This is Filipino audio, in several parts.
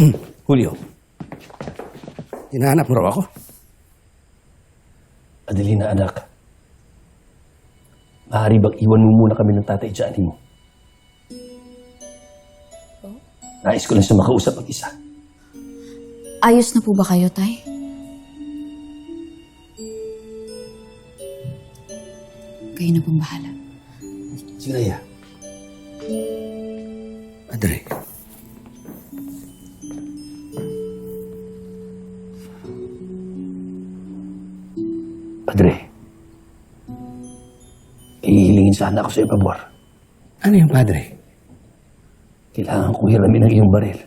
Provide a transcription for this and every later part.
Julio, hinahanap mo raw ako? Adelina, anak. Maaari bang iwan mo muna kami ng tatay Johnny mo? Nais ko lang siya makausap mag-isa. Ayos na po ba kayo, Tay? Kayo na pong bahala. Sige, Raya. Padre. Padre. Sana ako sa iyo, pabor. Ano yung padre? Kailangan kong hiramin ang iyong baril.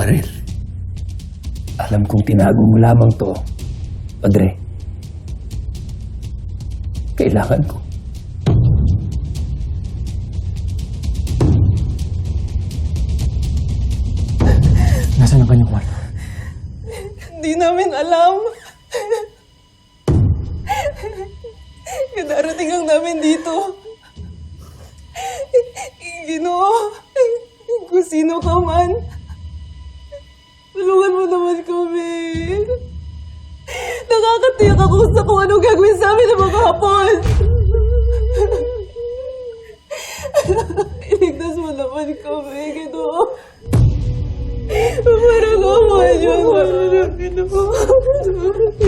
Baril. Alam kong tinago mo lamang to, Padre. Kailangan ko. Nasaan ang kanyang kwarto? Hindi namin alam. Darating lang namin dito. Ginoo, kung sino ka man, tulungan mo naman kami. Nakakatiyak ako sa kung anong gagawin sa amin ng mga hapon. Iligtas mo naman kami, Ginoo. Parang ako yun. Parang ginoo. Iusak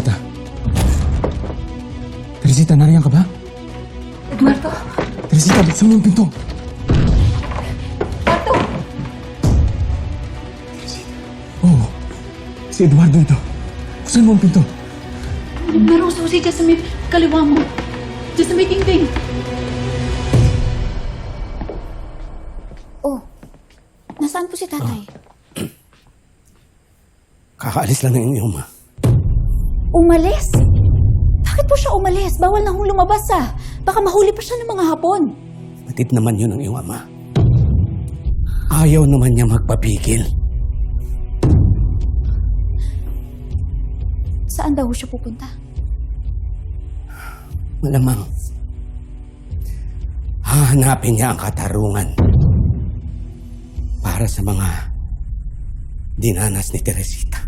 Teresita. Teresita, nariyan ka ba? Eduardo! Teresita, buksan mo yung pinto. Eduardo! Oo. Si Eduardo ito. Buksan mo ang pinto. Merong susi dyan sa may kaliwa mo. Dyan sa may tingting. Oh, nasaan po si tatay? Kakaalis lang ng inyong ma. Umalis? Bakit po siya umalis? Bawal na hong lumabas ah. Baka mahuli pa siya ng mga hapon. Matip naman yun ng iyong ama. Ayaw naman niya magpapigil. Saan daw siya pupunta? Malamang. Hahanapin niya ang katarungan para sa mga dinanas ni Teresita.